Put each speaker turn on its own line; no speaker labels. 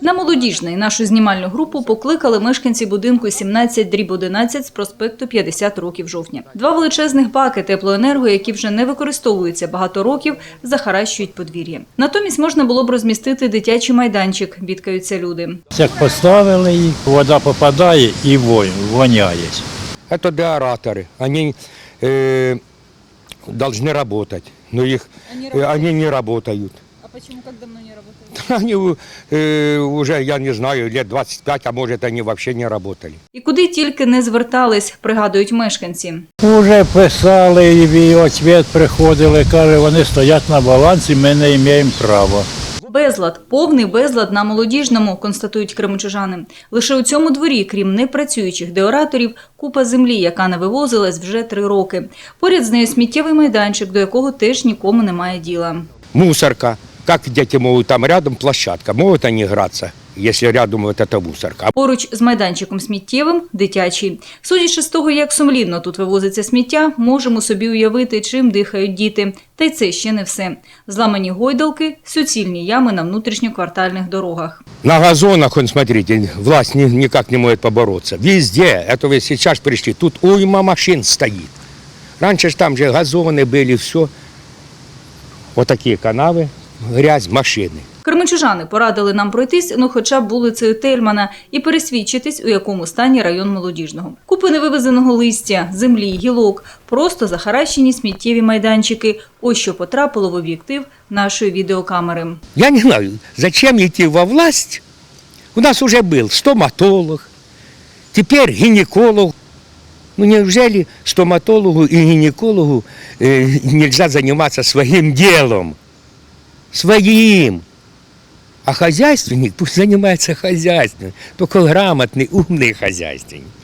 На молодіжний нашу знімальну групу покликали мешканці будинку 17 дріб 11 з проспекту 50 років жовтня. Два величезних баки теплоенерго, які вже не використовуються багато років, захаращують подвір'я. Натомість можна було б розмістити дитячий майданчик, бідкаються люди.
Як поставили їх, вода попадає і вонь- воняє.
Это деораторы. Они э, должны работать, но их они, они не работают.
Почему как давно не працюють?
Они э, уже, я не знаю, лет 25, а может они вообще не работали.
І куди тільки не звертались, пригадують мешканці.
Уже писали, і в ответ приходили, каже, вони стоять на балансі, ми не маємо права.
Безлад, повний безлад на молодіжному, констатують кримчужани. Лише у цьому дворі, крім непрацюючих деораторів, купа землі, яка не вивозилась вже три роки. Поряд з нею сміттєвий майданчик, до якого теж нікому немає діла.
Мусорка. Как дети могут там рядом площадка? Могут они играться, если рядом вот эта мусорка?
Поруч з майданчиком сміттєвим – дитячий. Судячи з того, як сумлінно тут вивозиться сміття, можемо собі уявити, чим дихають діти. Та й це ще не все. Зламані гойдалки, суцільні ями на внутрішньоквартальних дорогах.
На газонах, он, смотрите, власть ни- никак не может побороться. Везде, это вы сейчас пришли, тут уйма машин стоит. Раньше ж там же газоны были, все. Вот такие канавы, грязь, машины.
Кременчужани порадили нам пройтись, ну хоча б вулицею Тельмана, і пересвідчитись, у якому стані район молодіжного. Купи невивезеного листя, землі, гілок, просто захаращені сміттєві майданчики. Ось що потрапило в об'єктив нашої відеокамери.
Я не знаю, зачем идти во власть. У нас уже был стоматолог, теперь гинеколог. Ну неужели стоматологу и гинекологу э, нельзя заниматься своим делом? Своим. А хозяйственник пусть занимается хозяйством. Только грамотный, умный хозяйственник.